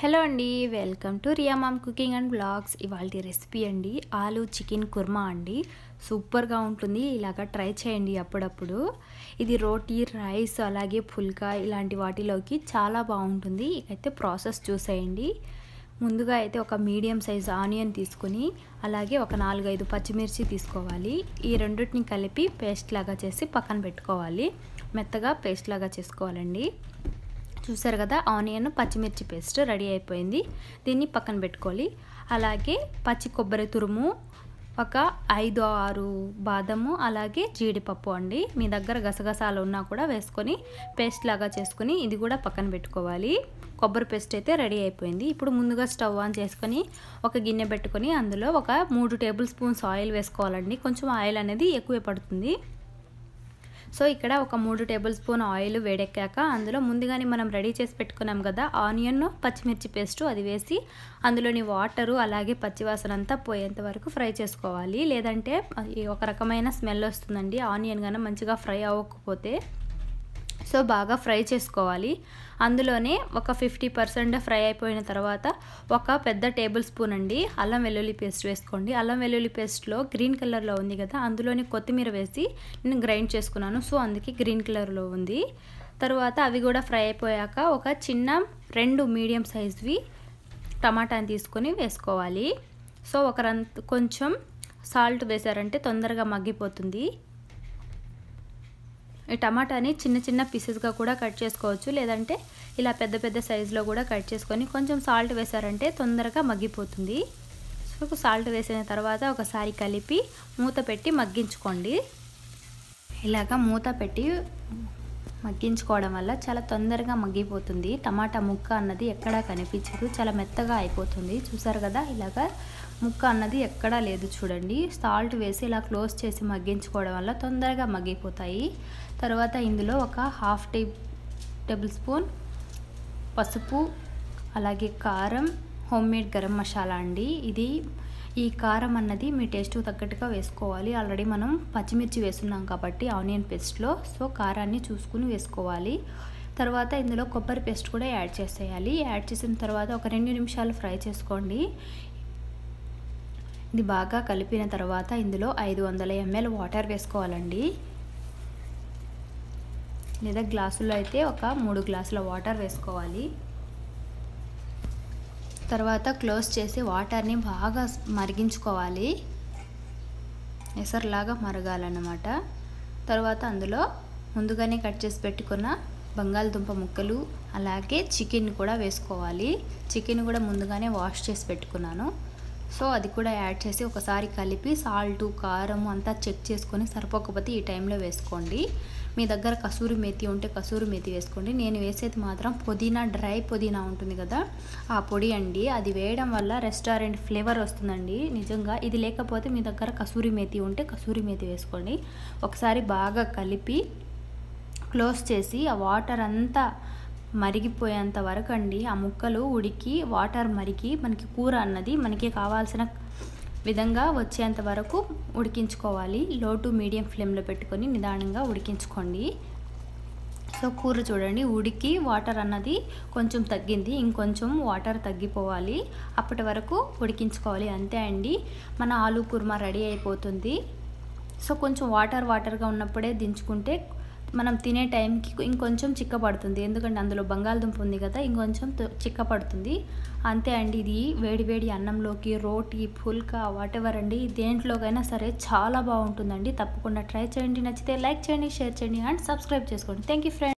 Hello అండి welcome to Riya mom cooking and blogs ఇవాళ recipe అండి ఆలు చికెన్ కుర్మా అండి. సూపర్గా ఉంటుంది ఇలాగ ట్రై చేయండి అప్పుడప్పుడు. ఇది రోటీ రైస్ అలాగే పుల్కా ఇలాంటి వాటిలోకి చాలా బాగుంటుంది. ఇకైతే ప్రాసెస్ చూసేయండి. ముందుగా అయితే ఒక మీడియం సైజ్ ఆనియన్ తీసుకొని అలాగే ఒక నాలుగైదు పచ్చిమిర్చి తీసుకోవాలి. ఈ రెండింటిని కలిపి పేస్ట్ లాగా చేసి పక్కన పెట్టుకోవాలి. మెత్తగా పేస్ట్ లాగా చేసుకోవాలండి. చూసారు కదా ఆనియన్ పచ్చిమిర్చి పేస్ట్ రెడీ అయిపోయింది. దీన్ని పక్కన పెట్టుకోవాలి. అలాగే పచ్చి కొబ్బరి తురుము ఒక ఐదు ఆరు బాదము అలాగే జీడిపప్పు అండి. మీ దగ్గర గసగసాలు ఉన్నా కూడా వేసుకొని పేస్ట్ లాగా చేసుకొని ఇది కూడా పక్కన పెట్టుకోవాలి. కొబ్బరి పేస్ట్ అయితే రెడీ అయిపోయింది. ఇప్పుడు ముందుగా స్టవ్ ఆన్ చేసుకొని ఒక గిన్నె పెట్టుకొని అందులో ఒక మూడు టేబుల్ స్పూన్స్ ఆయిల్ వేసుకోవాలండి. కొంచెం ఆయిల్ అనేది ఎక్కువే పడుతుంది. సో ఇక్కడ ఒక మూడు టేబుల్ స్పూన్ ఆయిల్ వేడెక్కాక అందులో ముందుగానే మనం రెడీ చేసి పెట్టుకున్నాం కదా ఆనియన్ పచ్చిమిర్చి పేస్ట్ అది వేసి అందులోని వాటరు అలాగే పచ్చివాసన అంతా పోయేంత వరకు ఫ్రై చేసుకోవాలి. లేదంటే ఒక రకమైన స్మెల్ వస్తుందండి ఆనియన్ కానీ మంచిగా ఫ్రై అవ్వకపోతే. సో బాగా ఫ్రై చేసుకోవాలి. అందులోనే ఒక ఫిఫ్టీ పర్సెంట్ ఫ్రై అయిపోయిన తర్వాత ఒక పెద్ద టేబుల్ స్పూన్ అండి అల్లం వెల్లుల్లి పేస్ట్ వేసుకోండి. అల్లం వెల్లుల్లి పేస్ట్లో గ్రీన్ కలర్లో ఉంది కదా అందులోనే కొత్తిమీర వేసి నేను గ్రైండ్ చేసుకున్నాను. సో అందుకే గ్రీన్ కలర్లో ఉంది. తర్వాత అవి కూడా ఫ్రై అయిపోయాక ఒక చిన్న రెండు మీడియం సైజ్వి టమాటాని తీసుకొని వేసుకోవాలి. సో ఒకరంత కొంచెం సాల్ట్ వేసారంటే తొందరగా మగ్గిపోతుంది. ఈ టమాటాని చిన్న చిన్న పీసెస్గా కూడా కట్ చేసుకోవచ్చు. లేదంటే ఇలా పెద్ద పెద్ద సైజులో కూడా కట్ చేసుకొని కొంచెం సాల్ట్ వేసారంటే తొందరగా మగ్గిపోతుంది. సో సాల్ట్ వేసిన తర్వాత ఒకసారి కలిపి మూత పెట్టి మగ్గించుకోండి. ఇలాగ మూత పెట్టి మగ్గించుకోవడం వల్ల చాలా తొందరగా మగ్గిపోతుంది. టమాటా ముక్క అన్నది ఎక్కడా కనిపించదు. చాలా మెత్తగా అయిపోతుంది. చూసారు కదా? ఇలాగ ముక్క అన్నది ఎక్కడా లేదు చూడండి. సాల్ట్ వేసి ఇలా క్లోజ్ చేసి మగ్గించుకోవడం వల్ల తొందరగా మగ్గిపోతాయి. తర్వాత ఇందులో ఒక హాఫ్ టీ టేబుల్ స్పూన్ పసుపు అలాగే కారం హోమ్ మేడ్ గరం మసాలా అండి. ఇది ఈ కారం అన్నది మీ టేస్ట్కి తగ్గట్టుగా వేసుకోవాలి. ఆల్రెడీ మనం పచ్చిమిర్చి వేస్తున్నాం కాబట్టి ఆనియన్ పేస్ట్లో సో కారాన్ని చూసుకుని వేసుకోవాలి. తర్వాత ఇందులో కొబ్బరి పేస్ట్ కూడా యాడ్ చేసేయాలి. యాడ్ చేసిన తర్వాత ఒక రెండు నిమిషాలు ఫ్రై చేసుకోండి. ఇది బాగా కలిపిన తర్వాత ఇందులో ఐదు వందల ఎంఎల్ వాటర్ వేసుకోవాలండి. లేదా గ్లాసులో అయితే ఒక మూడు గ్లాసుల వాటర్ వేసుకోవాలి. తర్వాత క్లోజ్ చేసి వాటర్ని బాగా మరిగించుకోవాలి. ఎసరులాగా మరగాలన్నమాట. తర్వాత అందులో ముందుగానే కట్ చేసి పెట్టుకున్న బంగాళదుంప ముక్కలు అలాగే చికెన్ కూడా వేసుకోవాలి. చికెన్ కూడా ముందుగానే వాష్ చేసి పెట్టుకున్నాను. సో అది కూడా యాడ్ చేసి ఒకసారి కలిపి సాల్ట్ కారం అంతా చెక్ చేసుకొని సరిపోకపోతే ఈ టైంలో వేసుకోండి. మీ దగ్గర కసూరి మేతి ఉంటే కసూరి మేతి వేసుకోండి. నేను వేసేది మాత్రం పుదీనా డ్రై పుదీనా ఉంటుంది కదా ఆ పొడి అండి. అది వేయడం వల్ల రెస్టారెంట్ ఫ్లేవర్ వస్తుందండి. నిజంగా ఇది లేకపోతే మీ దగ్గర కసూరి మేతి ఉంటే కసూరి మేతి వేసుకోండి. ఒకసారి బాగా కలిపి క్లోజ్ చేసి ఆ వాటర్ అంతా మరిగిపోయేంత వరకు అండి ఆ ముక్కలు ఉడికి వాటర్ మరిగి మనకి కూర అన్నది మనకి కావాల్సిన విధంగా వచ్చేంత వరకు ఉడికించుకోవాలి. లో టు మీడియం ఫ్లేమ్లో పెట్టుకొని నిదానంగా ఉడికించుకోండి. సో కూర చూడండి. ఉడికి వాటర్ అన్నది కొంచెం తగ్గింది. ఇంకొంచెం వాటర్ తగ్గిపోవాలి. అప్పటి వరకు ఉడికించుకోవాలి. అంతే అండి. మన ఆలు కుర్మా రెడీ అయిపోతుంది. సో కొంచెం వాటర్ వాటర్గా ఉన్నప్పుడే దించుకుంటే మనం తినే టైంకి ఇంకొంచెం చిక్కపడుతుంది ఎందుకంటే అందులో బంగాళదుంప ఉంది కదా ఇంకొంచెం చిక్కపడుతుంది అంతే అండి ఇది వేడి వేడి అన్నంలోకి రోటీ పుల్కా వాటెవర్ అండి దేంట్లోకైనా సరే చాలా బాగుంటుందండి. తప్పకుండా ట్రై చేయండి నచ్చితే లైక్ చేయండి షేర్ చేయండి అండ్ సబ్స్క్రైబ్ చేసుకోండి. Thank you friend